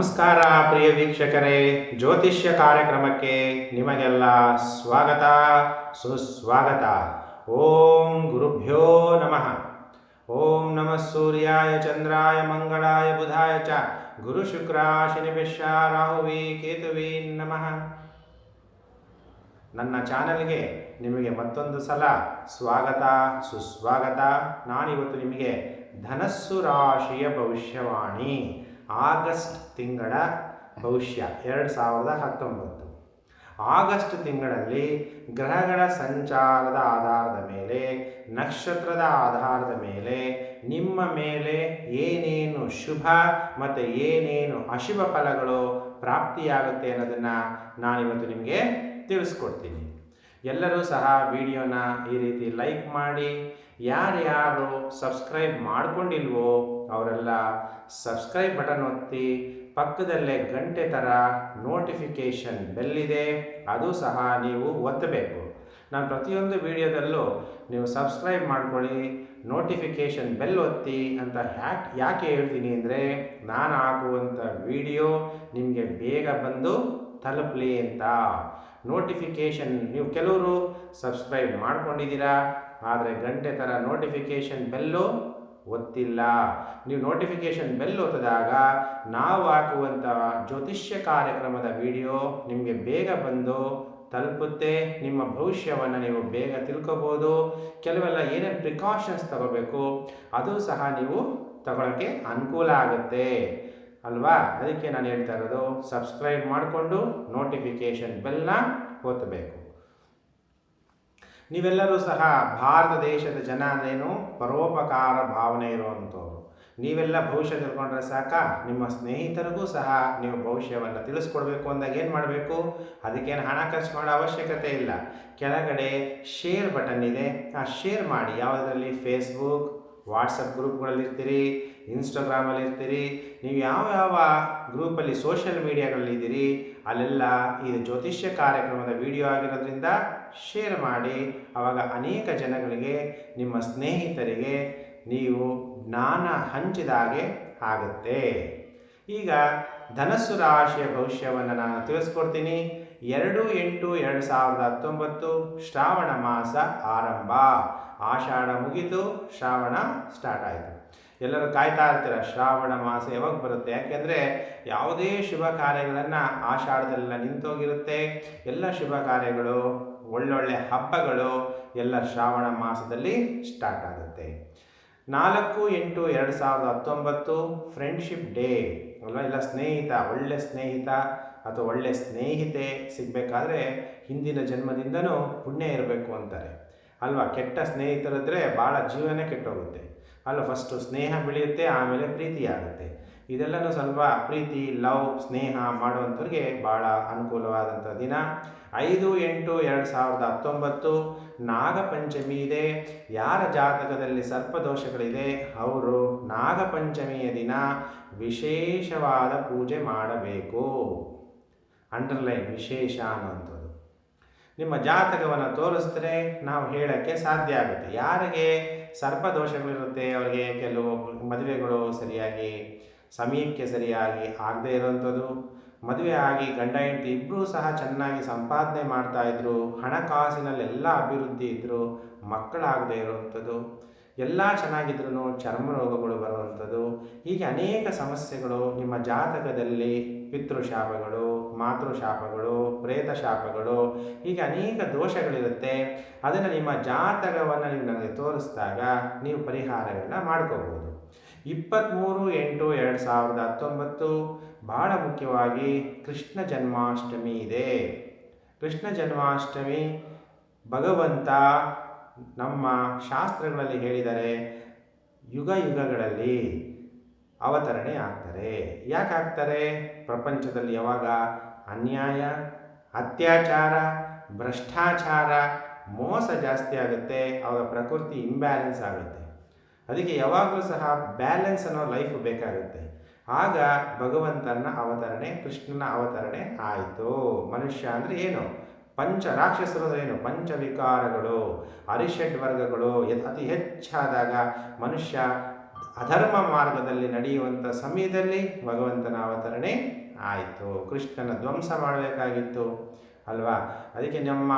ನಮಸ್ಕಾರ ಪ್ರಿಯ ವೀಕ್ಷಕರೇ. ಜ್ಯೋತಿಷ್ಯ ಕಾರ್ಯಕ್ರಮಕ್ಕೆ ನಿಮಗೆಲ್ಲ ಸ್ವಾಗತ, ಸುಸ್ವಾಗತ. ಓಂ ಗುರುಭ್ಯೋ ನಮಃ. ಓಂ ನಮಃ ಸೂರ್ಯಾಯ, ಚಂದ್ರಾಯ, ಮಂಗಳಾಯ, ಬುಧಾಯ ಚ. ಗುರು ಶುಕ್ರ ಶನಿಭಿಶ್ಯ ರಾಹುವಿ, ಕೇತುವಿ ನಮಃ. ನನ್ನ ಚಾನಲ್ಗೆ ನಿಮಗೆ ಮತ್ತೊಂದು ಸಲ ಸ್ವಾಗತ, ಸುಸ್ವಾಗತ. ನಾನಿವತ್ತು ನಿಮಗೆ ಧನಸ್ಸು ರಾಶಿಯ ಭವಿಷ್ಯವಾಣಿ. ಆಗಸ್ಟ್ ತಿಂಗಳ ಭವಿಷ್ಯ, ಎರಡು ಸಾವಿರದ ಹತ್ತೊಂಬತ್ತು. ಆಗಸ್ಟ್ ತಿಂಗಳಲ್ಲಿ ಗ್ರಹಗಳ ಸಂಚಾರದ ಆಧಾರದ ಮೇಲೆ, ನಕ್ಷತ್ರದ ಆಧಾರದ ಮೇಲೆ, ನಿಮ್ಮ ಮೇಲೆ ಏನೇನು ಶುಭ ಮತ್ತು ಏನೇನು ಅಶುಭ ಫಲಗಳು ಪ್ರಾಪ್ತಿಯಾಗುತ್ತೆ ಅನ್ನೋದನ್ನು ನಾನಿವತ್ತು ನಿಮಗೆ ತಿಳಿಸ್ಕೊಡ್ತೀನಿ. ಎಲ್ಲರೂ ಸಹ ವಿಡಿಯೋನ ಈ ರೀತಿ ಲೈಕ್ ಮಾಡಿ, ಯಾರ್ಯಾರು ಸಬ್ಸ್ಕ್ರೈಬ್ ಮಾಡ್ಕೊಂಡಿಲ್ವೋ ಅವರೆಲ್ಲ ಸಬ್ಸ್ಕ್ರೈಬ್ ಬಟನ್ ಒತ್ತಿ ಪಕ್ಕದಲ್ಲೇ ಗಂಟೆ ಥರ ನೋಟಿಫಿಕೇಷನ್ ಬೆಲ್ಲಿದೆ ಅದು ಸಹ ನೀವು ಒತ್ತಬೇಕು. ನಾನು ಪ್ರತಿಯೊಂದು ವಿಡಿಯೋದಲ್ಲೂ ನೀವು ಸಬ್ಸ್ಕ್ರೈಬ್ ಮಾಡ್ಕೊಳ್ಳಿ ನೋಟಿಫಿಕೇಷನ್ ಬೆಲ್ ಒತ್ತಿ ಅಂತ ಹ್ಯಾಕ್ ಯಾಕೆ ಹೇಳ್ತೀನಿ ಅಂದರೆ ನಾನು ಹಾಕುವಂಥ ವಿಡಿಯೋ ನಿಮಗೆ ಬೇಗ ಬಂದು ತಲುಪಲಿ ಅಂತ. ನೋಟಿಫಿಕೇಷನ್ ನೀವು ಕೆಲವರು ಸಬ್ಸ್ಕ್ರೈಬ್ ಮಾಡ್ಕೊಂಡಿದ್ದೀರಾ, ಆದರೆ ಗಂಟೆ ಥರ ನೋಟಿಫಿಕೇಷನ್ ಬೆಲ್ಲು ಒತ್ತಿಲ್ಲ ನೀವು ನೋಟಿಫಿಕೇಷನ್ ಬೆಲ್ ಒತ್ತಿದಾಗ ನಾವು ಹಾಕುವಂಥ ಜ್ಯೋತಿಷ್ಯ ಕಾರ್ಯಕ್ರಮದ ವಿಡಿಯೋ ನಿಮಗೆ ಬೇಗ ಬಂದು ತಲುಪುತ್ತೆ. ನಿಮ್ಮ ಭವಿಷ್ಯವನ್ನು ನೀವು ಬೇಗ ತಿಳ್ಕೊಬೋದು. ಕೆಲವೆಲ್ಲ ಏನೇನು ಪ್ರಿಕಾಷನ್ಸ್ ತಗೋಬೇಕು, ಅದು ಸಹ ನೀವು ತಗೊಳ್ಳೋಕ್ಕೆ ಅನುಕೂಲ ಆಗುತ್ತೆ. ಅಲ್ವಾ? ಅದಕ್ಕೆ ನಾನು ಹೇಳ್ತಾ ಇರೋದು ಸಬ್ಸ್ಕ್ರೈಬ್ ಮಾಡಿಕೊಂಡು ನೋಟಿಫಿಕೇಷನ್ ಬೆಲ್ನ ಒತ್ತಬೇಕು. ನೀವೆಲ್ಲರೂ ಸಹ ಭಾರತ ದೇಶದ ಜನ ಅಂದ್ರೇನು ಪರೋಪಕಾರ ಭಾವನೆ ಇರುವಂಥವ್ರು. ನೀವೆಲ್ಲ ಭವಿಷ್ಯ ತಿಳ್ಕೊಂಡ್ರೆ ಸಾಕ, ನಿಮ್ಮ ಸ್ನೇಹಿತರಿಗೂ ಸಹ ನೀವು ಭವಿಷ್ಯವನ್ನು ತಿಳಿಸ್ಕೊಡ್ಬೇಕು ಅಂದಾಗ ಏನು ಮಾಡಬೇಕು? ಅದಕ್ಕೇನು ಹಣ ಖರ್ಚು ಮಾಡೋ ಅವಶ್ಯಕತೆ ಇಲ್ಲ. ಕೆಳಗಡೆ ಶೇರ್ ಬಟನ್ ಇದೆ. ಆ ಶೇರ್ ಮಾಡಿ, ಯಾವುದರಲ್ಲಿ? ಫೇಸ್ಬುಕ್ ವಾಟ್ಸಪ್ ಗ್ರೂಪ್ಗಳಲ್ಲಿರ್ತೀರಿ, ಇನ್ಸ್ಟಾಗ್ರಾಮಲ್ಲಿರ್ತೀರಿ, ನೀವು ಯಾವ ಯಾವ ಗ್ರೂಪಲ್ಲಿ ಸೋಷಿಯಲ್ ಮೀಡಿಯಾಗಳಲ್ಲಿದ್ದೀರಿ, ಅಲ್ಲೆಲ್ಲ ಈ ಜ್ಯೋತಿಷ್ಯ ಕಾರ್ಯಕ್ರಮದ ವಿಡಿಯೋ ಆಗಿರೋದ್ರಿಂದ ಶೇರ್ ಮಾಡಿ. ಆವಾಗ ಅನೇಕ ಜನಗಳಿಗೆ, ನಿಮ್ಮ ಸ್ನೇಹಿತರಿಗೆ ನೀವು ಜ್ಞಾನ ಹಂಚಿದಾಗೆ ಆಗುತ್ತೆ. ಈಗ ಧನಸ್ಸು ರಾಶಿಯ ಭವಿಷ್ಯವನ್ನು ನಾನು ತಿಳಿಸ್ಕೊಡ್ತೀನಿ. ಎರಡು ಎಂಟು ಎರಡು ಸಾವಿರದ ಹತ್ತೊಂಬತ್ತು ಶ್ರಾವಣ ಮಾಸ ಆರಂಭ. ಆಷಾಢ ಮುಗಿದು ಶ್ರಾವಣ ಸ್ಟಾರ್ಟ್ ಆಯಿತು. ಎಲ್ಲರೂ ಕಾಯ್ತಾ ಇರ್ತೀರ, ಶ್ರಾವಣ ಮಾಸ ಯಾವಾಗ ಬರುತ್ತೆ? ಯಾಕೆಂದರೆ ಯಾವುದೇ ಶುಭ ಕಾರ್ಯಗಳನ್ನು ಆಷಾಢದಲ್ಲೆಲ್ಲ ನಿಂತೋಗಿರುತ್ತೆ. ಎಲ್ಲ ಶುಭ ಕಾರ್ಯಗಳು, ಒಳ್ಳೊಳ್ಳೆ ಹಬ್ಬಗಳು ಎಲ್ಲ ಶ್ರಾವಣ ಮಾಸದಲ್ಲಿ ಸ್ಟಾರ್ಟ್ ಆಗುತ್ತೆ. ನಾಲ್ಕು ಎಂಟು ಎರಡು ಸಾವಿರದ ಹತ್ತೊಂಬತ್ತು ಫ್ರೆಂಡ್ಶಿಪ್ ಡೇ ಅಲ್ವಾ ಇಲ್ಲ ಸ್ನೇಹಿತ, ಒಳ್ಳೆ ಸ್ನೇಹಿತ ಅಥವಾ ಒಳ್ಳೆ ಸ್ನೇಹಿತೆ ಸಿಗಬೇಕಾದ್ರೆ ಹಿಂದಿನ ಜನ್ಮದಿಂದನೂ ಪುಣ್ಯ ಇರಬೇಕು ಅಂತಾರೆ. ಅಲ್ವಾ? ಕೆಟ್ಟ ಸ್ನೇಹಿತರಿದ್ರೆ ಭಾಳ ಜೀವನ ಕೆಟ್ಟೋಗುತ್ತೆ. ಅಲ್ಲ ಫಸ್ಟು ಸ್ನೇಹ ಬೆಳೆಯುತ್ತೆ, ಆಮೇಲೆ ಪ್ರೀತಿ ಆಗುತ್ತೆ. ಇದೆಲ್ಲನೂ ಸ್ವಲ್ಪ ಪ್ರೀತಿ, ಲವ್, ಸ್ನೇಹ ಮಾಡುವಂಥವ್ರಿಗೆ ಭಾಳ ಅನುಕೂಲವಾದಂಥ ದಿನ. ಐದು, ಎಂಟು, ಎರಡು ಸಾವಿರದ ಹತ್ತೊಂಬತ್ತು, ನಾಗಪಂಚಮಿ ಇದೆ. ಯಾರ ಜಾತಕದಲ್ಲಿ ಸರ್ಪದೋಷಗಳಿದೆ ಅವರು ನಾಗಪಂಚಮಿಯ ದಿನ ವಿಶೇಷವಾದ ಪೂಜೆ ಮಾಡಬೇಕು. ಅಂಡರ್ಲೈನ್ ವಿಶೇಷ ಅನ್ನುವಂಥದ್ದು. ನಿಮ್ಮ ಜಾತಕವನ್ನು ತೋರಿಸಿದ್ರೆ ನಾವು ಹೇಳೋಕ್ಕೆ ಸಾಧ್ಯ ಆಗುತ್ತೆ. ಯಾರಿಗೆ ಸರ್ಪದೋಷಗಳಿರುತ್ತೆ ಅವರಿಗೆ ಕೆಲವು ಮದುವೆಗಳು ಸರಿಯಾಗಿ ಸಮಯಕ್ಕೆ ಸರಿಯಾಗಿ ಆಗದೇ ಇರೋವಂಥದ್ದು. ಮದುವೆ ಆಗಿ ಗಂಡ ಹೆಂಡತಿ ಇಬ್ಬರೂ ಸಹ ಚೆನ್ನಾಗಿ ಸಂಪಾದನೆ ಮಾಡ್ತಾಯಿದ್ರು ಹಣಕಾಸಿನಲ್ಲೆಲ್ಲ ಅಭಿವೃದ್ಧಿ ಇದ್ದರು ಮಕ್ಕಳಾಗದೇ ಇರುವಂಥದ್ದು. ಎಲ್ಲ ಚೆನ್ನಾಗಿದ್ರೂ ಚರ್ಮ ರೋಗಗಳು ಬರುವಂಥದ್ದು. ಹೀಗೆ ಅನೇಕ ಸಮಸ್ಯೆಗಳು ನಿಮ್ಮ ಜಾತಕದಲ್ಲಿ, ಪಿತೃಶಾಪಗಳು, ಮಾತೃಶಾಪಗಳು ಪ್ರೇತ ಶಾಪಗಳು ಹೀಗೆ ಅನೇಕ ದೋಷಗಳಿರುತ್ತೆ. ಅದನ್ನು ನಿಮ್ಮ ಜಾತಕವನ್ನು ನೀವು ನನಗೆ ತೋರಿಸಿದಾಗ ನೀವು ಪರಿಹಾರಗಳನ್ನ ಮಾಡ್ಕೋಬೋದು. ಇಪ್ಪತ್ತ್ಮೂರು ಎಂಟು ಎರಡು ಸಾವಿರದ ಹತ್ತೊಂಬತ್ತು ಭಾಳ ಮುಖ್ಯವಾಗಿ ಕೃಷ್ಣ ಜನ್ಮಾಷ್ಟಮಿ ಇದೆ. ಕೃಷ್ಣ ಜನ್ಮಾಷ್ಟಮಿ ಭಗವಂತ ನಮ್ಮ ಶಾಸ್ತ್ರಗಳಲ್ಲಿ ಹೇಳಿದರೆ ಯುಗ ಯುಗಗಳಲ್ಲಿ ಅವತರಣೆ ಆಗ್ತಾರೆ. ಯಾಕೆ ಆಗ್ತಾರೆ? ಪ್ರಪಂಚದಲ್ಲಿ ಯಾವಾಗ ಅನ್ಯಾಯ, ಅತ್ಯಾಚಾರ, ಭ್ರಷ್ಟಾಚಾರ, ಮೋಸ ಜಾಸ್ತಿ ಆಗುತ್ತೆ, ಆವಾಗ ಪ್ರಕೃತಿ ಇಂಬ್ಯಾಲೆನ್ಸ್ ಆಗುತ್ತೆ. ಅದಕ್ಕೆ ಯಾವಾಗಲೂ ಸಹ ಬ್ಯಾಲೆನ್ಸ್ ಅನ್ನೋ ಲೈಫ್ ಬೇಕಾಗುತ್ತೆ. ಆಗ ಭಗವಂತನ ಅವತರಣೆ, ಕೃಷ್ಣನ ಅವತರಣೆ ಆಯಿತು. ಮನುಷ್ಯ ಅಂದರೆ ಏನು? ಪಂಚ ರಾಕ್ಷಸರು ಏನು ಏನು? ಪಂಚವಿಕಾರಗಳು, ಅರಿಷಡ್ ವರ್ಗಗಳು ಅತಿ ಹೆಚ್ಚಾದಾಗ ಮನುಷ್ಯ ಅಧರ್ಮ ಮಾರ್ಗದಲ್ಲಿ ನಡೆಯುವಂಥ ಸಮಯದಲ್ಲಿ ಭಗವಂತನ ಅವತರಣೆ ಆಯಿತು. ಕೃಷ್ಣನ ಧ್ವಂಸ ಮಾಡಬೇಕಾಗಿತ್ತು. ಅಲ್ವಾ? ಅದಕ್ಕೆ ನಮ್ಮ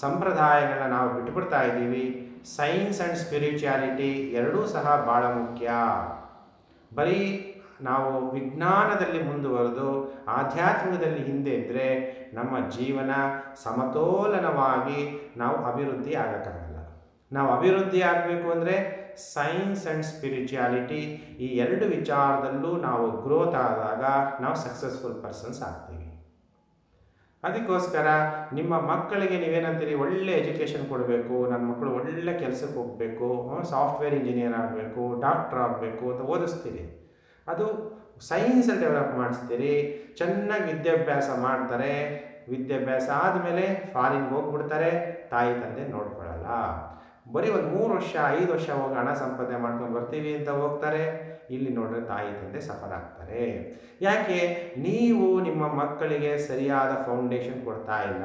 ಸಂಪ್ರದಾಯಗಳನ್ನ ನಾವು ಬಿಟ್ಬಿಡ್ತಾ ಇದ್ದೀವಿ. ಸೈನ್ಸ್ ಆ್ಯಂಡ್ ಸ್ಪಿರಿಚುಯಾಲಿಟಿ ಎರಡೂ ಸಹ ಭಾಳ ಮುಖ್ಯ. ಬರೀ ನಾವು ವಿಜ್ಞಾನದಲ್ಲಿ ಮುಂದುವರೆದು ಆಧ್ಯಾತ್ಮಿಕದಲ್ಲಿ ಹಿಂದೆ ಇದ್ದರೆ ನಮ್ಮ ಜೀವನ ಸಮತೋಲನವಾಗಿ ನಾವು ಅಭಿವೃದ್ಧಿ ಆಗೋಕ್ಕಾಗಲ್ಲ. ನಾವು ಅಭಿವೃದ್ಧಿ ಆಗಬೇಕು ಅಂದರೆ ಸೈನ್ಸ್ ಆ್ಯಂಡ್ ಸ್ಪಿರಿಚುಯಾಲಿಟಿ ಈ ಎರಡು ವಿಚಾರದಲ್ಲೂ ನಾವು ಗ್ರೋತ್ ಆದಾಗ ನಾವು ಸಕ್ಸಸ್ಫುಲ್ ಪರ್ಸನ್ಸ್ ಆಗ್ತೀವಿ. ಅದಕ್ಕೋಸ್ಕರ ನಿಮ್ಮ ಮಕ್ಕಳಿಗೆ ನೀವೇನಂತೀರಿ? ಒಳ್ಳೆ ಎಜುಕೇಷನ್ ಕೊಡಬೇಕು ನನ್ನ ಮಕ್ಕಳು ಒಳ್ಳೆ ಕೆಲಸಕ್ಕೆ ಹೋಗಬೇಕು ಸಾಫ್ಟ್ವೇರ್ ಇಂಜಿನಿಯರ್ ಆಗಬೇಕು, ಡಾಕ್ಟ್ರ್ ಆಗಬೇಕು ಅಂತ ಓದಿಸ್ತೀರಿ. ಅದು ಸೈನ್ಸಲ್ಲಿ ಡೆವಲಪ್ ಮಾಡಿಸ್ತೀರಿ, ಚೆನ್ನಾಗಿ ವಿದ್ಯಾಭ್ಯಾಸ ಮಾಡ್ತಾರೆ, ವಿದ್ಯಾಭ್ಯಾಸ ಆದಮೇಲೆ ಫಾರಿನ್ಗೆ ಹೋಗ್ಬಿಡ್ತಾರೆ, ತಾಯಿ ತಂದೆ ನೋಡ್ಕೊಳ್ಳಲ್ಲ ಬರೀ ಒಂದು ಮೂರು ವರ್ಷ, ಐದು ವರ್ಷ ಹೋಗಿ ಹಣ ಸಂಪಾದನೆ ಮಾಡ್ಕೊಂಡು ಬರ್ತೀವಿ ಅಂತ ಹೋಗ್ತಾರೆ. ಇಲ್ಲಿ ನೋಡಿದ್ರೆ ತಾಯಿ ತಂದೆ ಸಫರ್ ಆಗ್ತಾರೆ. ಯಾಕೆ? ನೀವು ನಿಮ್ಮ ಮಕ್ಕಳಿಗೆ ಸರಿಯಾದ ಫೌಂಡೇಶನ್ ಕೊಡ್ತಾ ಇಲ್ಲ.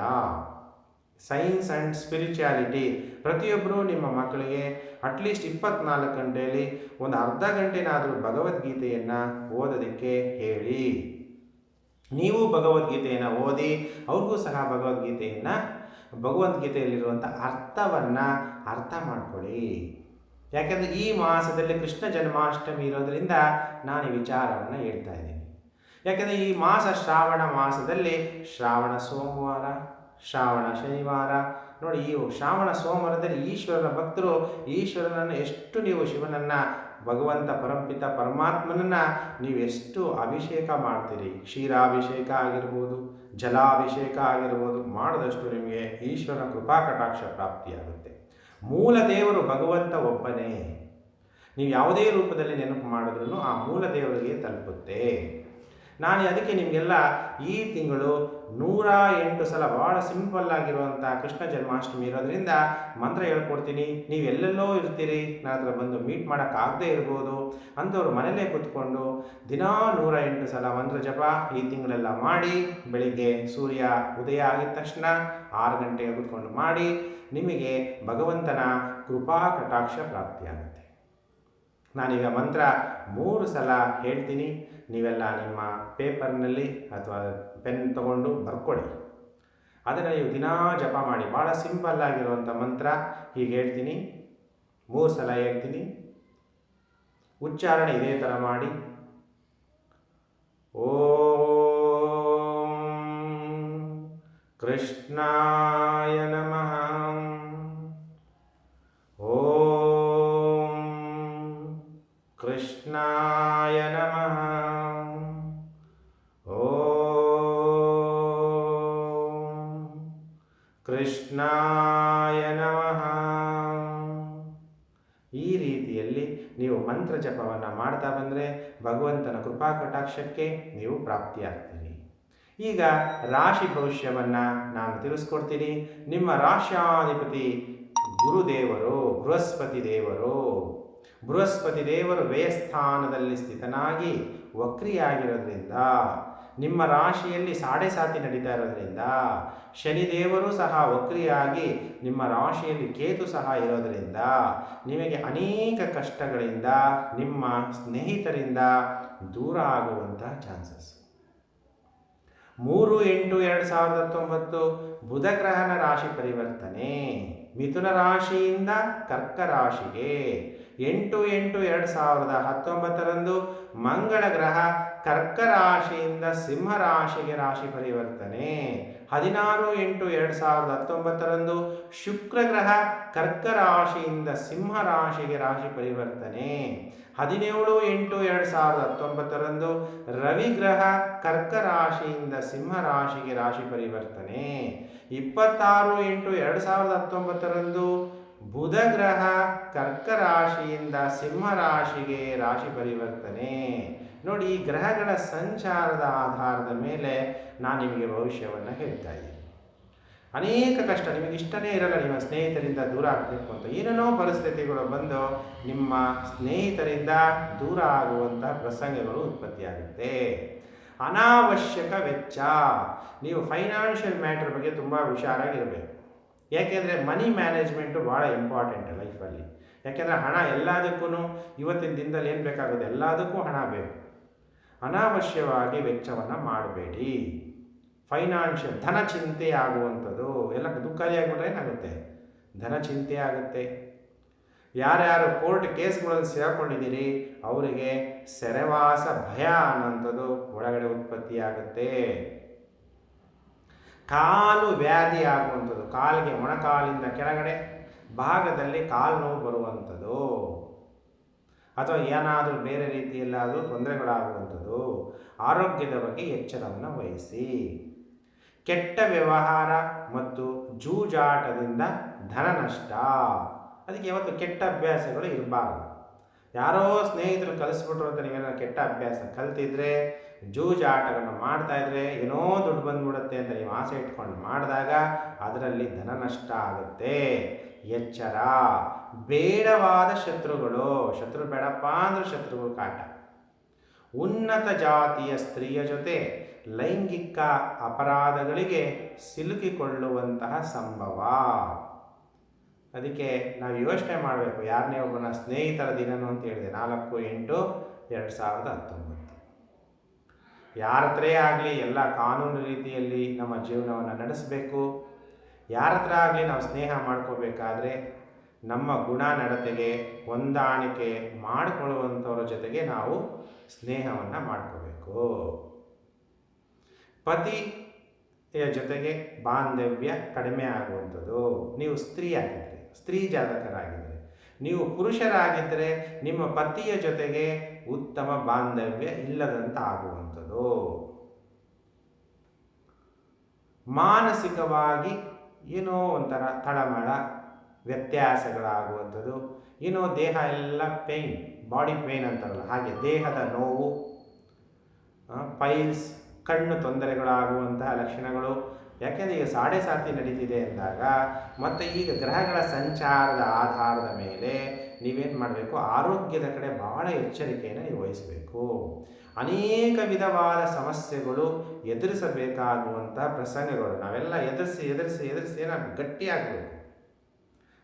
ಸೈನ್ಸ್ ಆ್ಯಂಡ್ ಸ್ಪಿರಿಚುಯಾಲಿಟಿ ಪ್ರತಿಯೊಬ್ಬರೂ ನಿಮ್ಮ ಮಕ್ಕಳಿಗೆ ಅಟ್ಲೀಸ್ಟ್ ಇಪ್ಪತ್ನಾಲ್ಕು ಗಂಟೆಯಲ್ಲಿ ಒಂದು ಅರ್ಧ ಗಂಟೆನಾದರೂ ಭಗವದ್ಗೀತೆಯನ್ನು ಓದೋದಕ್ಕೆ ಹೇಳಿ. ನೀವು ಭಗವದ್ಗೀತೆಯನ್ನು ಓದಿ ಅವ್ರಿಗೂ ಸಹ ಭಗವದ್ಗೀತೆಯನ್ನು ಭಗವದ್ಗೀತೆಯಲ್ಲಿರುವಂಥ ಅರ್ಥವನ್ನು ಅರ್ಥ ಮಾಡ್ಕೊಳ್ಳಿ. ಯಾಕೆಂದರೆ ಈ ಮಾಸದಲ್ಲಿ ಕೃಷ್ಣ ಜನ್ಮಾಷ್ಟಮಿ ಇರೋದರಿಂದ ನಾನು ಈ ವಿಚಾರವನ್ನು ಹೇಳ್ತಾ ಇದ್ದೀನಿ. ಯಾಕೆಂದರೆ ಈ ಮಾಸ ಶ್ರಾವಣ ಮಾಸದಲ್ಲಿ ಶ್ರಾವಣ ಸೋಮವಾರ, ಶ್ರಾವಣ ಶನಿವಾರ. ನೋಡಿ, ಈ ಶ್ರಾವಣ ಸೋಮವಾರದಲ್ಲಿ ಈಶ್ವರನ ಭಕ್ತರು ಈಶ್ವರನನ್ನು ಎಷ್ಟು ನೀವು ಶಿವನನ್ನು, ಭಗವಂತ ಪರಂಪಿತ ಪರಮಾತ್ಮನನ್ನು ನೀವೆಷ್ಟು ಅಭಿಷೇಕ ಮಾಡ್ತೀರಿ? ಕ್ಷೀರಾಭಿಷೇಕ ಆಗಿರ್ಬೋದು, ಜಲಾಭಿಷೇಕ ಆಗಿರ್ಬೋದು, ಮಾಡಿದಷ್ಟು ನಿಮಗೆ ಈಶ್ವರನ ಕೃಪಾ ಕಟಾಕ್ಷ ಪ್ರಾಪ್ತಿಯಾಗುತ್ತೆ. ಮೂಲ ದೇವರು ಭಗವಂತ ಒಬ್ಬನೇ. ನೀವು ಯಾವುದೇ ರೂಪದಲ್ಲಿ ನೆನಪು ಮಾಡಿದ್ರೂ ಆ ಮೂಲ ದೇವರಿಗೆ ತಲುಪುತ್ತೆ. ನಾನು ಅದಕ್ಕೆ ನಿಮಗೆಲ್ಲ ಈ ತಿಂಗಳು ನೂರ ಎಂಟು ಸಲ ಭಾಳ ಸಿಂಪಲ್ ಆಗಿರುವಂಥ ಕೃಷ್ಣ ಜನ್ಮಾಷ್ಟಮಿ ಇರೋದ್ರಿಂದ ಮಂತ್ರ ಹೇಳ್ಕೊಡ್ತೀನಿ. ನೀವು ಎಲ್ಲೆಲ್ಲೋ ಇರ್ತೀರಿ. ನನ್ನ ಹತ್ರ ಬಂದು ಮೀಟ್ ಮಾಡೋಕ್ಕಾಗದೇ ಇರ್ಬೋದು. ಅಂಥವ್ರು ಮನೇಲೇ ಕೂತ್ಕೊಂಡು ದಿನಾ ನೂರ ಎಂಟು ಸಲ ಮಂತ್ರ ಜಪ ಈ ತಿಂಗಳೆಲ್ಲ ಮಾಡಿ ಬೆಳಿಗ್ಗೆ ಸೂರ್ಯ ಉದಯ ಆಗಿದ ತಕ್ಷಣ ಆರು ಗಂಟೆಗೆ ಕೂತ್ಕೊಂಡು ಮಾಡಿ ನಿಮಗೆ ಭಗವಂತನ ಕೃಪಾ ಕಟಾಕ್ಷ ಪ್ರಾಪ್ತಿಯಾಗುತ್ತೆ. ನಾನೀಗ ಮಂತ್ರ ಮೂರು ಸಲ ಹೇಳ್ತೀನಿ. ನೀವೆಲ್ಲ ನಿಮ್ಮ ಪೇಪರ್ನಲ್ಲಿ ಅಥವಾ ಪೆನ್ ತಗೊಂಡು ಬರ್ಕೊಳ್ಳಿ ಅದನ್ನು ನೀವು ದಿನಾ ಜಪ ಮಾಡಿ. ಭಾಳ ಸಿಂಪಲ್ ಆಗಿರುವಂಥ ಮಂತ್ರ ಹೀಗೆ ಹೇಳ್ತೀನಿ. ಮೂರು ಸಲ ಹೇಳ್ತೀನಿ. ಉಚ್ಚಾರಣೆ ಇದೇ ಥರ ಮಾಡಿ. ಓಂ ಕೃಷ್ಣಾಯ ನಮಃ. ಕೃಷ್ಣಾಯ ನಮಃ. ॐ ಕೃಷ್ಣಾಯ ನಮಃ. ಈ ರೀತಿಯಲ್ಲಿ ನೀವು ಮಂತ್ರ ಜಪವನ್ನು ಮಾಡ್ತಾ ಬಂದರೆ ಭಗವಂತನ ಕೃಪಾ ಕಟಾಕ್ಷಕ್ಕೆ ನೀವು ಪ್ರಾಪ್ತಿಯಾಗ್ತೀರಿ. ಈಗ ರಾಶಿ ಭವಿಷ್ಯವನ್ನು ನಾನು ತಿಳಿಸ್ಕೊಡ್ತೀನಿ. ನಿಮ್ಮ ರಾಶ್ಯಾಧಿಪತಿ ಗುರುದೇವರು, ಬೃಹಸ್ಪತಿ ದೇವರು ಬೃಹಸ್ಪತಿ ದೇವರು ವ್ಯಯಸ್ಥಾನದಲ್ಲಿ ಸ್ಥಿತನಾಗಿ ವಕ್ರಿಯಾಗಿರೋದ್ರಿಂದ, ನಿಮ್ಮ ರಾಶಿಯಲ್ಲಿ ಸಾಡೆ ಸಾತಿ ನಡೀತಾ ಇರೋದ್ರಿಂದ, ಶನಿದೇವರು ಸಹ ವಕ್ರಿಯಾಗಿ ನಿಮ್ಮ ರಾಶಿಯಲ್ಲಿ ಕೇತು ಸಹ ಇರೋದರಿಂದ, ನಿಮಗೆ ಅನೇಕ ಕಷ್ಟಗಳಿಂದ, ನಿಮ್ಮ ಸ್ನೇಹಿತರಿಂದ ದೂರ ಆಗುವಂತಹ ಚಾನ್ಸಸ್. ಮೂರು ಎಂಟು ಎರಡು ಸಾವಿರದ ಹತ್ತೊಂಬತ್ತು ಬುಧ ಗ್ರಹನ ರಾಶಿ ಪರಿವರ್ತನೆ. ಮಿಥುನ ರಾಶಿಯಿಂದ ಕರ್ಕ ರಾಶಿಗೆ. ಎಂಟು ಎಂಟು ಎರಡು ಸಾವಿರದ ಹತ್ತೊಂಬತ್ತರಂದು ಮಂಗಳ ಗ್ರಹ ಕರ್ಕ ರಾಶಿಯಿಂದ ಸಿಂಹ ರಾಶಿಗೆ ರಾಶಿ ಪರಿವರ್ತನೆ. ಹದಿನಾರು ಎಂಟು ಎರಡು ಸಾವಿರದ ಹತ್ತೊಂಬತ್ತರಂದು ಶುಕ್ರ ಗ್ರಹ ಕರ್ಕ ರಾಶಿಯಿಂದ ಸಿಂಹ ರಾಶಿಗೆ ರಾಶಿ ಪರಿವರ್ತನೆ. ಹದಿನೇಳು ಎಂಟು ಎರಡು ಸಾವಿರದ ಹತ್ತೊಂಬತ್ತರಂದು ರವಿ ಗ್ರಹ ಕರ್ಕ ರಾಶಿಯಿಂದ ಸಿಂಹ ರಾಶಿಗೆ ರಾಶಿ ಪರಿವರ್ತನೆ. ಇಪ್ಪತ್ತಾರು ಎಂಟು ಎರಡು ಸಾವಿರದ ಹತ್ತೊಂಬತ್ತರಂದು ಬುಧ ಗ್ರಹ ಕರ್ಕ ರಾಶಿಯಿಂದ ಸಿಂಹ ರಾಶಿಗೆ ರಾಶಿ ಪರಿವರ್ತನೆ. ನೋಡಿ, ಈ ಗ್ರಹಗಳ ಸಂಚಾರದ ಆಧಾರದ ಮೇಲೆ ನಾನು ನಿಮಗೆ ಭವಿಷ್ಯವನ್ನು ಹೇಳ್ತಾ ಇದ್ದೀನಿ. ಅನೇಕ ಕಷ್ಟ, ನಿಮಗೆ ಇಷ್ಟನೇ ಇರಲ್ಲ, ನಿಮ್ಮ ಸ್ನೇಹಿತರಿಂದ ದೂರ ಆಗಬೇಕು ಅಂತ. ಏನೇನೋ ಪರಿಸ್ಥಿತಿಗಳು ಬಂದು ನಿಮ್ಮ ಸ್ನೇಹಿತರಿಂದ ದೂರ ಆಗುವಂಥ ಪ್ರಸಂಗಗಳು ಉತ್ಪತ್ತಿಯಾಗುತ್ತೆ. ಅನಾವಶ್ಯಕ ವೆಚ್ಚ. ನೀವು ಫೈನಾನ್ಷಿಯಲ್ ಮ್ಯಾಟ್ರ್ ಬಗ್ಗೆ ತುಂಬ ಹುಷಾರಾಗಿರಬೇಕು. ಯಾಕೆಂದರೆ ಮನಿ ಮ್ಯಾನೇಜ್ಮೆಂಟು ಭಾಳ ಇಂಪಾರ್ಟೆಂಟ್ ಲೈಫಲ್ಲಿ. ಯಾಕೆಂದರೆ ಹಣ ಎಲ್ಲದಕ್ಕೂ ಇವತ್ತಿನ ದಿನದಲ್ಲಿ ಏನು ಬೇಕಾಗುತ್ತೆ? ಎಲ್ಲದಕ್ಕೂ ಹಣ ಬೇಕು. ಅನಾವಶ್ಯವಾಗಿ ವೆಚ್ಚವನ್ನು ಮಾಡಬೇಡಿ. ಫೈನಾನ್ಷಿಯಲ್ ಧನ ಚಿಂತೆ ಆಗುವಂಥದ್ದು ಎಲ್ಲ ದುಃಖಾರಿಯಾಗಿಬಿಟ್ರೆ ಏನಾಗುತ್ತೆ? ಧನ ಚಿಂತೆ ಆಗುತ್ತೆ. ಯಾರ್ಯಾರು ಕೋರ್ಟ್ ಕೇಸ್ಗಳಲ್ಲಿ ಸೇರ್ಕೊಂಡಿದ್ದೀರಿ, ಅವರಿಗೆ ಸೆರೆವಾಸ ಭಯ ಅನ್ನೋಂಥದ್ದು ಒಳಗಡೆ ಉತ್ಪತ್ತಿಯಾಗುತ್ತೆ. ಕಾಲು ವ್ಯಾಧಿ ಆಗುವಂಥದ್ದು, ಕಾಲಿಗೆ ಮೊಣಕಾಲಿಂದ ಕೆಳಗಡೆ, ಭಾಗದಲ್ಲಿ ಕಾಲು ನೋವು ಬರುವಂಥದ್ದು. ಅಥವಾ ಏನಾದರೂ ಬೇರೆ ರೀತಿಯಲ್ಲಾದರೂ ತೊಂದರೆಗಳಾಗುವಂಥದ್ದು, ಆರೋಗ್ಯದ ಬಗ್ಗೆ ಎಚ್ಚರವನ್ನು ವಹಿಸಿ. ಕೆಟ್ಟ ವ್ಯವಹಾರ ಮತ್ತು ಜೂಜಾಟದಿಂದ ಧನ ನಷ್ಟ ಅದಕ್ಕೆ ಯಾವತ್ತು ಕೆಟ್ಟ ಅಭ್ಯಾಸಗಳು ಇರಬಾರ್ದು. ಯಾರೋ ಸ್ನೇಹಿತರು ಕಲಿಸ್ಬಿಟ್ರು ಅಂತ ನೀವೇನಾದ್ರು ಕೆಟ್ಟ ಅಭ್ಯಾಸ ಕಲ್ತಿದ್ರೆ, ಜೂಜಾಟಗಳನ್ನು ಮಾಡ್ತಾ ಇದ್ರೆ ಏನೋ ದುಡ್ಡು ಬಂದ್ಬಿಡುತ್ತೆ ಅಂತ ನೀವು ಆಸೆ ಇಟ್ಕೊಂಡು ಮಾಡಿದಾಗ ಅದರಲ್ಲಿ ಧನ ನಷ್ಟ ಆಗುತ್ತೆ. ಎಚ್ಚರ. ಬೇಡವಾದ ಶತ್ರುಗಳು, ಶತ್ರು ಬೇಡಪ್ಪ ಅಂದ್ರೆ ಶತ್ರುಗಳು ಕಾಟ. ಉನ್ನತ ಜಾತಿಯ ಸ್ತ್ರೀಯ ಜೊತೆ ಲೈಂಗಿಕ ಅಪರಾಧಗಳಿಗೆ ಸಿಲುಕಿಕೊಳ್ಳುವಂತಹ ಸಂಭವ. ಅದಕ್ಕೆ ನಾವು ಯೋಚನೆ ಮಾಡಬೇಕು ಯಾರನ್ನೇ ಒಬ್ಬನ ಸ್ನೇಹಿತರ ದಿನನು ಅಂತ ಹೇಳಿದೆ, ನಾಲ್ಕು ಎಂಟು ಎರಡು ಸಾವಿರದ ಹತ್ತೊಂಬತ್ತು. ಯಾರ ಹತ್ರೇ ಆಗಲಿ ಎಲ್ಲ ಕಾನೂನು ರೀತಿಯಲ್ಲಿ ನಮ್ಮ ಜೀವನವನ್ನು ನಡೆಸಬೇಕು, ಯಾರ ಹತ್ರ ಆಗಲಿ ನಾವು ಸ್ನೇಹ ಮಾಡ್ಕೋಬೇಕಾದ್ರೆ ನಮ್ಮ ಗುಣ ನಡತೆಗೆ ಹೊಂದಾಣಿಕೆ ಮಾಡಿಕೊಳ್ಳುವಂಥವ್ರ ಜೊತೆಗೆ ನಾವು ಸ್ನೇಹವನ್ನು ಮಾಡ್ಕೋಬೇಕು. ಪತಿಯ ಜೊತೆಗೆ ಬಾಂಧವ್ಯ ಕಡಿಮೆ ಆಗುವಂಥದ್ದು. ನೀವು ಸ್ತ್ರೀ ಆಗಿದ್ದರೆ ಸ್ತ್ರೀ ಜಾತಕರಾಗಿದ್ದರೆ ನೀವು ಪುರುಷರಾಗಿದ್ದರೆ ನಿಮ್ಮ ಪತಿಯ ಜೊತೆಗೆ ಉತ್ತಮ ಬಾಂಧವ್ಯ ಇಲ್ಲದಂತ ಆಗುವಂಥದ್ದು. ಮಾನಸಿಕವಾಗಿ ಏನೋ ಒಂಥರ ತಳಮಳ ವ್ಯತ್ಯಾಸಗಳಾಗುವಂಥದ್ದು. ಇನ್ನು ದೇಹ ಎಲ್ಲ ಪೇಯ್ನ್ ಬಾಡಿ ಪೇಯ್ನ್ ಅಂತಾರಲ್ಲ, ಹಾಗೆ ದೇಹದ ನೋವು ಪೈಲ್ಸ್ ಕಣ್ಣು ತೊಂದರೆಗಳಾಗುವಂತಹ ಲಕ್ಷಣಗಳು. ಯಾಕೆಂದರೆ ಈಗ ಸಾಡೆ ಸಾತಿ ನಡೀತಿದೆ ಅಂದಾಗ, ಮತ್ತು ಈಗ ಗ್ರಹಗಳ ಸಂಚಾರದ ಆಧಾರದ ಮೇಲೆ ನೀವೇನು ಮಾಡಬೇಕು, ಆರೋಗ್ಯದ ಕಡೆ ಭಾಳ ಎಚ್ಚರಿಕೆಯನ್ನು ನೀವು ಅನೇಕ ವಿಧವಾದ ಸಮಸ್ಯೆಗಳು ಎದುರಿಸಬೇಕಾಗುವಂಥ ಪ್ರಸಂಗಗಳು. ನಾವೆಲ್ಲ ಎದುರಿಸಿ ಎದುರಿಸಿ ಎದುರಿಸಿ ಏನಾದ್ರು ಗಟ್ಟಿಯಾಗಬೇಕು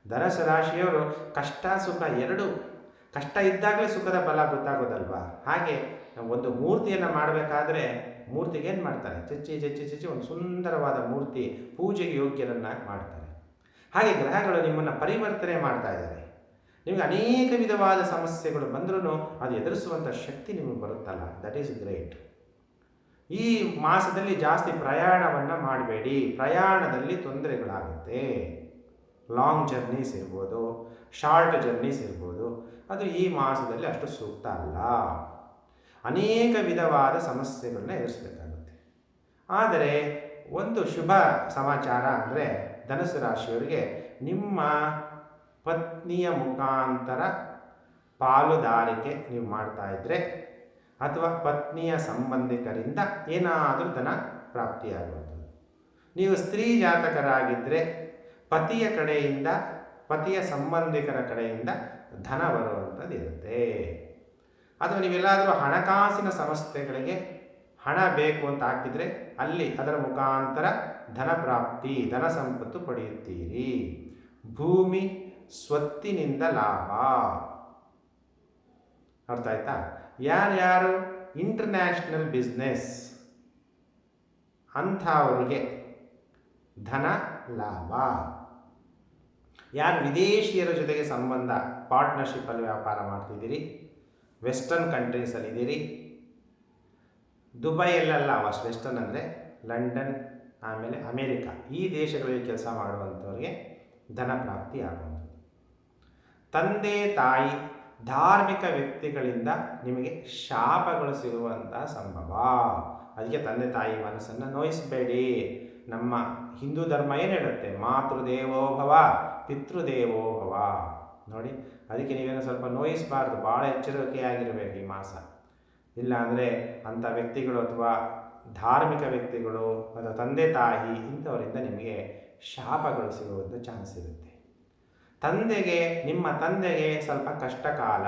ಧನಸ ರಾಶಿಯವರು ಕಷ್ಟ, ಸುಖ ಎರಡು. ಕಷ್ಟ ಇದ್ದಾಗಲೇ ಸುಖದ ಬಲ ಗೊತ್ತಾಗೋದಲ್ವಾ? ಹಾಗೆ ಒಂದು ಮೂರ್ತಿಯನ್ನು ಮಾಡಬೇಕಾದ್ರೆ ಮೂರ್ತಿಗೆ ಏನು ಮಾಡ್ತಾರೆ? ಚಚ್ಚಿ ಚಚ್ಚಿ ಚಚ್ಚಿ ಒಂದು ಸುಂದರವಾದ ಮೂರ್ತಿ ಪೂಜೆಗೆ ಯೋಗ್ಯರನ್ನಾಗಿ ಮಾಡ್ತಾರೆ. ಹಾಗೆ ಗ್ರಹಗಳು ನಿಮ್ಮನ್ನು ಪರಿವರ್ತನೆ ಮಾಡ್ತಾ ಇದ್ದಾರೆ. ನಿಮಗೆ ಅನೇಕ ವಿಧವಾದ ಸಮಸ್ಯೆಗಳು ಬಂದರೂ ಅದು ಎದುರಿಸುವಂಥ ಶಕ್ತಿ ನಿಮಗೆ ಬರುತ್ತಲ್ಲ. ದಟ್ ಈಸ್ ಗ್ರೇಟ್ ಈ ಮಾಸದಲ್ಲಿ ಜಾಸ್ತಿ ಪ್ರಯಾಣವನ್ನು ಮಾಡಬೇಡಿ. ಪ್ರಯಾಣದಲ್ಲಿ ತೊಂದರೆಗಳಾಗುತ್ತೆ. ಲಾಂಗ್ ಜರ್ನೀಸ್ ಇರ್ಬೋದು ಶಾರ್ಟ್ ಜರ್ನೀಸ್ ಇರ್ಬೋದು, ಅದು ಈ ಮಾಸದಲ್ಲಿ ಅಷ್ಟು ಸೂಕ್ತ ಅಲ್ಲ. ಅನೇಕ ವಿಧವಾದ ಸಮಸ್ಯೆಗಳನ್ನ ಎದುರಿಸಬೇಕಾಗುತ್ತೆ. ಆದರೆ ಒಂದು ಶುಭ ಸಮಾಚಾರ ಅಂದರೆ ಧನುಸು ರಾಶಿಯವರಿಗೆ ನಿಮ್ಮ ಪತ್ನಿಯ ಮುಖಾಂತರ ಪಾಲುದಾರಿಕೆ ನೀವು ಮಾಡ್ತಾ ಇದ್ದರೆ ಅಥವಾ ಪತ್ನಿಯ ಸಂಬಂಧಿಕರಿಂದ ಏನಾದರೂ ಧನ ಪ್ರಾಪ್ತಿಯಾಗುವಂಥದ್ದು. ನೀವು ಸ್ತ್ರೀ ಜಾತಕರಾಗಿದ್ದರೆ ಪತಿಯ ಕಡೆಯಿಂದ, ಪತಿಯ ಸಂಬಂಧಿಕರ ಕಡೆಯಿಂದ ಧನ ಬರುವಂಥದ್ದಿರುತ್ತೆ. ಅಥವಾ ನೀವೆಲ್ಲಾದರೂ ಹಣಕಾಸಿನ ಸಂಸ್ಥೆಗಳಿಗೆ ಹಣ ಬೇಕು ಅಂತ ಹಾಕಿದರೆ ಅಲ್ಲಿ ಅದರ ಮುಖಾಂತರ ಧನ ಪ್ರಾಪ್ತಿ, ಧನ ಸಂಪತ್ತು ಪಡೆಯುತ್ತೀರಿ. ಭೂಮಿ ಸ್ವತ್ತಿನಿಂದ ಲಾಭ. ಅರ್ಥ ಆಯ್ತಾ? ಯಾರ್ಯಾರು ಇಂಟರ್ನ್ಯಾಷನಲ್ ಬಿಸ್ನೆಸ್ ಅಂಥವರಿಗೆ ಧನ ಲಾಭ. ಯಾರು ವಿದೇಶಿಯರ ಜೊತೆಗೆ ಸಂಬಂಧ ಪಾರ್ಟ್ನರ್ಶಿಪ್ಪಲ್ಲಿ ವ್ಯಾಪಾರ ಮಾಡ್ತಿದ್ದೀರಿ? ವೆಸ್ಟರ್ನ್ ಕಂಟ್ರೀಸಲ್ಲಿದ್ದೀರಿ ದುಬೈಯಲ್ಲೆಲ್ಲ ಅವಷ್ಟು ವೆಸ್ಟರ್ನ್ ಅಂದರೆ ಲಂಡನ್, ಆಮೇಲೆ ಅಮೇರಿಕಾ. ಈ ದೇಶಗಳಲ್ಲಿ ಕೆಲಸ ಮಾಡುವಂಥವ್ರಿಗೆ ಧನ ಪ್ರಾಪ್ತಿ ಆಗುವಂಥದ್ದು ತಂದೆ, ತಾಯಿ, ಧಾರ್ಮಿಕ ವ್ಯಕ್ತಿಗಳಿಂದ ನಿಮಗೆ ಶಾಪಗಳು ಸಿಗುವಂತಹ ಸಂಭವ. ಅದಕ್ಕೆ ತಂದೆ, ತಾಯಿ ಮನಸ್ಸನ್ನು ನೋಯಿಸಬೇಡಿ. ನಮ್ಮ ಹಿಂದೂ ಧರ್ಮ ಏನು ಹೇಳುತ್ತೆ? ಮಾತೃದೇವೋಭವ ಪಿತೃದೇವೋಭವ ನೋಡಿ, ಅದಕ್ಕೆ ನೀವೇನು ಸ್ವಲ್ಪ ನೋಯಿಸಬಾರ್ದು, ಭಾಳ ಎಚ್ಚರಿಕೆಯಾಗಿರಬೇಕು ಈ ಮಾಸ. ಇಲ್ಲಾಂದರೆ ಅಂಥ ವ್ಯಕ್ತಿಗಳು ಅಥವಾ ಧಾರ್ಮಿಕ ವ್ಯಕ್ತಿಗಳು ಅಥವಾ ತಂದೆ ತಾಯಿ ಇಂಥವರಿಂದ ನಿಮಗೆ ಶಾಪಗಳು ಸಿಗುವಂಥ ಚಾನ್ಸ್ ಇರುತ್ತೆ ತಂದೆಗೆ, ನಿಮ್ಮ ತಂದೆಗೆ ಸ್ವಲ್ಪ ಕಷ್ಟಕಾಲ.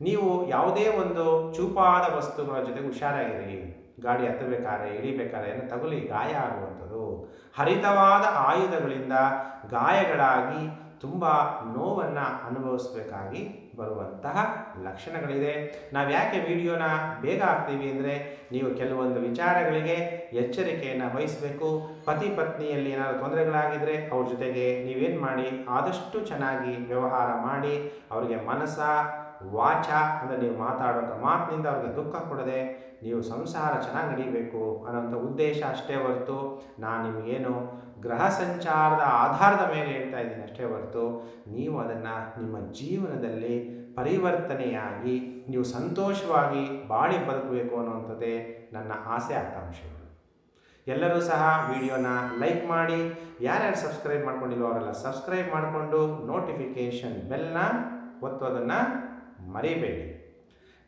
ನೀವು ಯಾವುದೇ ಒಂದು ಚೂಪಾದ ವಸ್ತುಗಳ ಜೊತೆಗೆ ಹುಷಾರಾಗಿರಿ. ಗಾಡಿ ಹತ್ತಬೇಕಾದ್ರೆ, ಇಳಿಬೇಕಾದ್ರೆ ಏನು ತಗುಲಿ ಗಾಯ ಆಗುವಂಥದ್ದು. ಹರಿತವಾದ ಆಯುಧಗಳಿಂದ ಗಾಯಗಳಾಗಿ ತುಂಬ ನೋವನ್ನು ಅನುಭವಿಸಬೇಕಾಗಿ ಬರುವಂತಹ ಲಕ್ಷಣಗಳಿದೆ. ನಾವು ಯಾಕೆ ವಿಡಿಯೋನ ಬೇಗ ಹಾಕ್ತೀವಿ ಅಂದರೆ, ನೀವು ಕೆಲವೊಂದು ವಿಚಾರಗಳಿಗೆ ಎಚ್ಚರಿಕೆಯನ್ನು ವಹಿಸಬೇಕು. ಪತಿ ಪತ್ನಿಯಲ್ಲಿ ಏನಾದರೂ ತೊಂದರೆಗಳಾಗಿದ್ದರೆ ಅವ್ರ ಜೊತೆಗೆ ನೀವೇನು ಮಾಡಿ, ಆದಷ್ಟು ಚೆನ್ನಾಗಿ ವ್ಯವಹಾರ ಮಾಡಿ, ಅವರಿಗೆ ಮನಸ್ಸ ವಾಚ ಅಂದರೆ ನೀವು ಮಾತಾಡೋಂಥ ಮಾತಿನಿಂದ ಅವ್ರಿಗೆ ದುಃಖ ಕೊಡದೆ ನೀವು ಸಂಸಾರ ಚೆನ್ನಾಗಿ ನಡೀಬೇಕು ಅನ್ನೋಂಥ ಉದ್ದೇಶ ಅಷ್ಟೇ ಹೊರತು ನಾನು ನಿಮಗೇನು ಗ್ರಹ ಸಂಚಾರದ ಆಧಾರದ ಮೇಲೆ ಹೇಳ್ತಾ ಇದ್ದೀನಿ ಅಷ್ಟೇ ಹೊರತು ನೀವು ಅದನ್ನು ನಿಮ್ಮ ಜೀವನದಲ್ಲಿ ಪರಿವರ್ತನೆಯಾಗಿ ನೀವು ಸಂತೋಷವಾಗಿ ಬಾಳಿ ಬದುಕಬೇಕು ಅನ್ನುವಂಥದ್ದೇ ನನ್ನ ಆಸೆ ಆಕಾಂಕ್ಷೆಗಳು. ಎಲ್ಲರೂ ಸಹ ವಿಡಿಯೋನ ಲೈಕ್ ಮಾಡಿ, ಯಾರ್ಯಾರು ಸಬ್ಸ್ಕ್ರೈಬ್ ಮಾಡ್ಕೊಂಡಿಲ್ವೋ ಅವರೆಲ್ಲ ಸಬ್ಸ್ಕ್ರೈಬ್ ಮಾಡಿಕೊಂಡು ನೋಟಿಫಿಕೇಷನ್ ಬೆಲ್ನ ಒತ್ತೋದನ್ನು ಮರಿಬೇಡಿ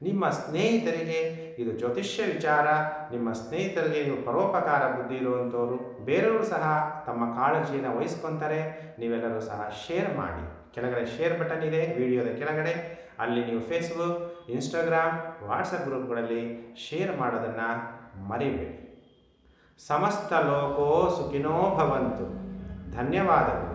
ನಿಮ್ಮ ಸ್ನೇಹಿತರಿಗೆ ಇದು ಜ್ಯೋತಿಷ್ಯ ವಿಚಾರ, ನಿಮ್ಮ ಸ್ನೇಹಿತರಿಗೆ ಇದು ಪರೋಪಕಾರ ಬುದ್ಧಿ ಇರುವಂಥವರು, ಬೇರೆಯವರು ಸಹ ತಮ್ಮ ಕಾಳಜಿಯನ್ನು ವಹಿಸ್ಕೊತಾರೆ, ನೀವೆಲ್ಲರೂ ಸಹ ಶೇರ್ ಮಾಡಿ. ಕೆಳಗಡೆ ಶೇರ್ ಬಟನ್ ಇದೆ ವಿಡಿಯೋದ ಕೆಳಗಡೆ. ಅಲ್ಲಿ ನೀವು ಫೇಸ್ಬುಕ್ ಇನ್ಸ್ಟಾಗ್ರಾಮ್ ವಾಟ್ಸಪ್ ಗ್ರೂಪ್ಗಳಲ್ಲಿ ಶೇರ್ ಮಾಡೋದನ್ನು ಮರಿಬೇಡಿ. ಸಮಸ್ತ ಲೋಕೋ ಸುಖಿನೋ ಭವಂತು. ಧನ್ಯವಾದಗಳು.